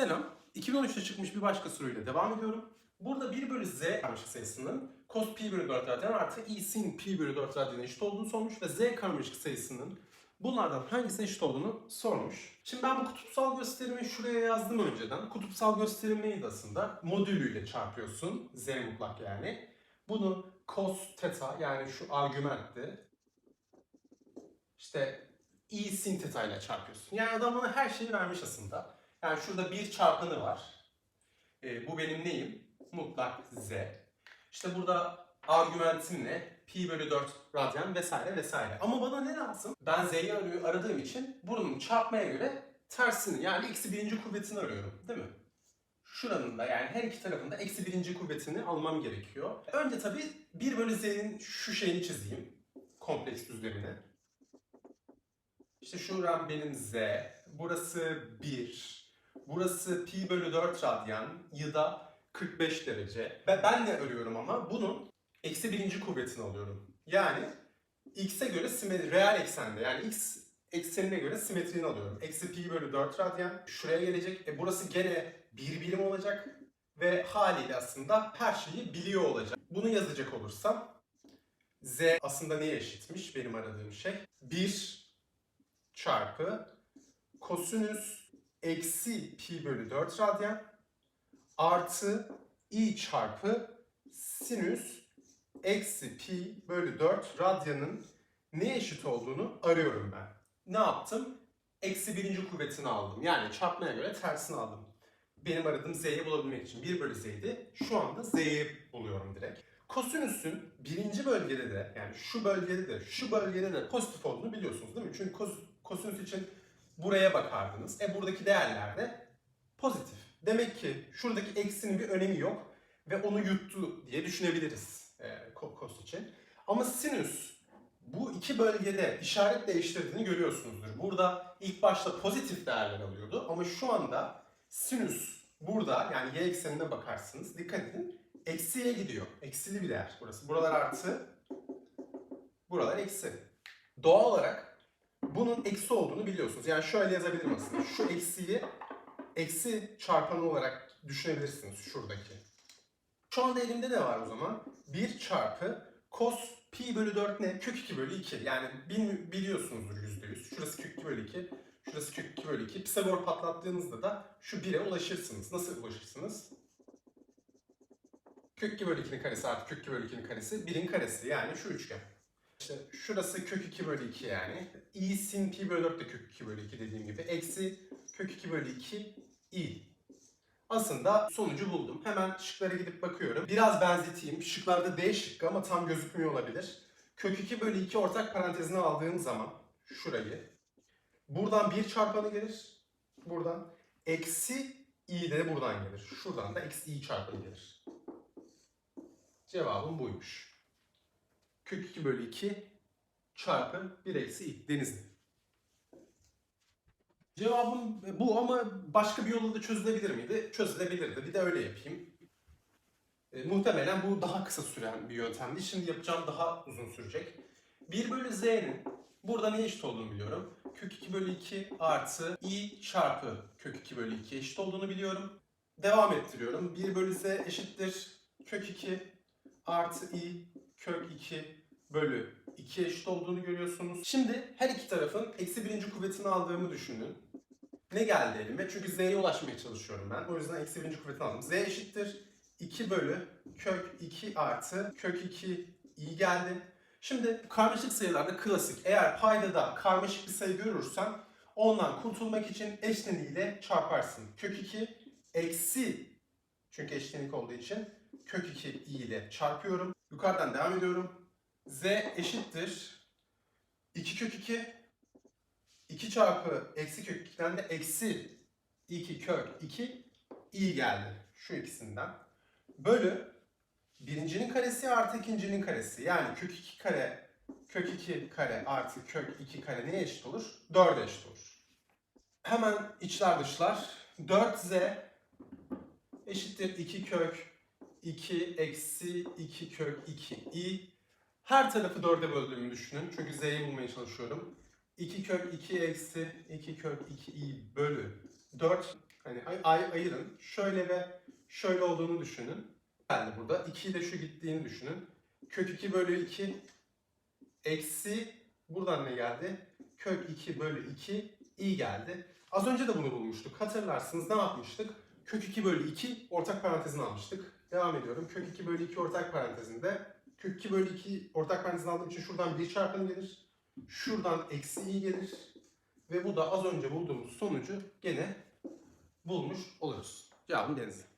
Selam. 2013'te çıkmış bir başka soruyla devam ediyorum. Burada 1 bölü z karmaşık sayısının cos pi bölü 4 radyan artı i sin pi bölü 4 radyana eşit olduğunu sormuş ve z karmaşık sayısının bunlardan hangisine eşit olduğunu sormuş. Şimdi ben bu kutupsal gösterimi şuraya yazdım önceden. Kutupsal gösterim neydi aslında? Modülüyle çarpıyorsun. Z mutlak yani. Bunu cos theta yani şu argümantti. İşte i sin theta ile çarpıyorsun. Yani adam bana her şeyi vermiş aslında. Yani şurada bir çarpanı var. Ee, bu benim neyim? Mutlak z. İşte burada argümantim ne? Pi bölü 4 radyan vesaire vesaire. Ama bana ne lazım? Ben z'yi aradığım için bunun çarpmaya göre tersini yani eksi birinci kuvvetini arıyorum. Değil mi? Şuranın da yani her iki tarafında eksi birinci kuvvetini almam gerekiyor. Önce tabii 1 bölü z'nin şu şeyini çizeyim. Kompleks düzlemini. İşte şuram benim z. Burası 1. Burası pi bölü 4 radyan. Yıda 45 derece. Ve ben ne arıyorum ama bunun eksi birinci kuvvetini alıyorum. Yani x'e göre simetri, reel eksende yani x eksenine göre simetrini alıyorum. Eksi pi bölü 4 radyan. Şuraya gelecek. E burası gene bir birim olacak. Ve haliyle aslında her şeyi biliyor olacak. Bunu yazacak olursam z aslında neye eşitmiş benim aradığım şey? 1 çarpı kosinüs eksi pi bölü 4 radyan artı i çarpı sinüs eksi pi bölü 4 radyanın neye eşit olduğunu arıyorum ben. Ne yaptım? Eksi birinci kuvvetini aldım. Yani çarpmaya göre tersini aldım. Benim aradığım z'yi bulabilmek için 1 bölü z'ydi. Şu anda z'yi buluyorum direkt. Kosinüsün birinci bölgede de yani şu bölgede de şu bölgede de pozitif olduğunu biliyorsunuz değil mi? Çünkü kos, kosinüs için buraya bakardınız. E buradaki değerler de pozitif. Demek ki şuradaki eksinin bir önemi yok ve onu yuttu diye düşünebiliriz e, kos için. Ama sinüs bu iki bölgede işaret değiştirdiğini görüyorsunuzdur. Burada ilk başta pozitif değerler alıyordu ama şu anda sinüs burada yani y eksenine bakarsınız dikkat edin eksiye gidiyor. Eksili bir değer burası. Buralar artı, buralar eksi. Doğal olarak bunun eksi olduğunu biliyorsunuz. Yani şöyle yazabilirim aslında. Şu eksiyi eksi çarpanı olarak düşünebilirsiniz şuradaki. Şu anda elimde ne var o zaman? 1 çarpı cos pi bölü 4 ne? Kök 2 bölü 2. Yani bil- biliyorsunuzdur %100. Şurası kök 2 bölü 2. Şurası kök 2 bölü 2. Pisagor patlattığınızda da şu 1'e ulaşırsınız. Nasıl ulaşırsınız? Kök 2 bölü 2'nin karesi artı kök 2 bölü 2'nin karesi 1'in karesi yani şu üçgen. İşte şurası kök 2 bölü 2 yani. i sin pi bölü 4 de kök 2 bölü 2 dediğim gibi. Eksi kök 2 bölü 2 i. Aslında sonucu buldum. Hemen şıklara gidip bakıyorum. Biraz benzeteyim. Şıklarda D şıkkı ama tam gözükmüyor olabilir. Kök 2 bölü 2 ortak parantezine aldığım zaman şurayı. Buradan 1 çarpanı gelir. Buradan. Eksi i de buradan gelir. Şuradan da eksi i çarpanı gelir. Cevabım buymuş. Kök 2 bölü 2 çarpı 1 eksi i. Denizli. Cevabım bu ama başka bir yolla da çözülebilir miydi? Çözülebilirdi. Bir de öyle yapayım. E, muhtemelen bu daha kısa süren bir yöntemdi. Şimdi yapacağım daha uzun sürecek. 1 bölü z'nin burada neye eşit olduğunu biliyorum. Kök 2 bölü 2 artı i çarpı kök 2 bölü 2 eşit olduğunu biliyorum. Devam ettiriyorum. 1 bölü z eşittir. Kök 2 artı i kök 2 bölü 2 eşit olduğunu görüyorsunuz. Şimdi her iki tarafın eksi birinci kuvvetini aldığımı düşünün. Ne geldi elime? Çünkü z'ye ulaşmaya çalışıyorum ben. O yüzden eksi birinci kuvvetini aldım. z eşittir 2 bölü kök 2 artı kök 2 i geldi. Şimdi karmaşık sayılarda klasik. Eğer paydada karmaşık bir sayı görürsen ondan kurtulmak için eşleniğiyle çarparsın. Kök 2 eksi çünkü eşlenik olduğu için kök 2 i ile çarpıyorum. Yukarıdan devam ediyorum. z eşittir 2 kök 2 2 çarpı eksi kök 2'den de eksi 2 kök 2 i geldi. Şu ikisinden. Bölü birincinin karesi artı ikincinin karesi. Yani kök 2 kare kök 2 kare artı kök 2 kare neye eşit olur? 4'e eşit olur. Hemen içler dışlar. 4z eşittir 2 kök 2 eksi 2 kök 2 i. Her tarafı 4'e böldüğümü düşünün. Çünkü z'yi bulmaya çalışıyorum. 2 kök 2 eksi 2 kök 2 i bölü 4. Hani ay, ay- ayırın. Şöyle ve şöyle olduğunu düşünün. Geldi burada. 2'yi de şu gittiğini düşünün. Kök 2 bölü 2 eksi buradan ne geldi? Kök 2 bölü 2 i geldi. Az önce de bunu bulmuştuk. Hatırlarsınız ne yapmıştık? Kök 2 bölü 2 ortak parantezini almıştık. Devam ediyorum. Kök 2 bölü 2 ortak parantezinde. Kök 2 bölü 2 ortak parantezini aldığım için şuradan 1 çarpanı gelir. Şuradan eksi i gelir. Ve bu da az önce bulduğumuz sonucu gene bulmuş oluruz. Cevabım denizli.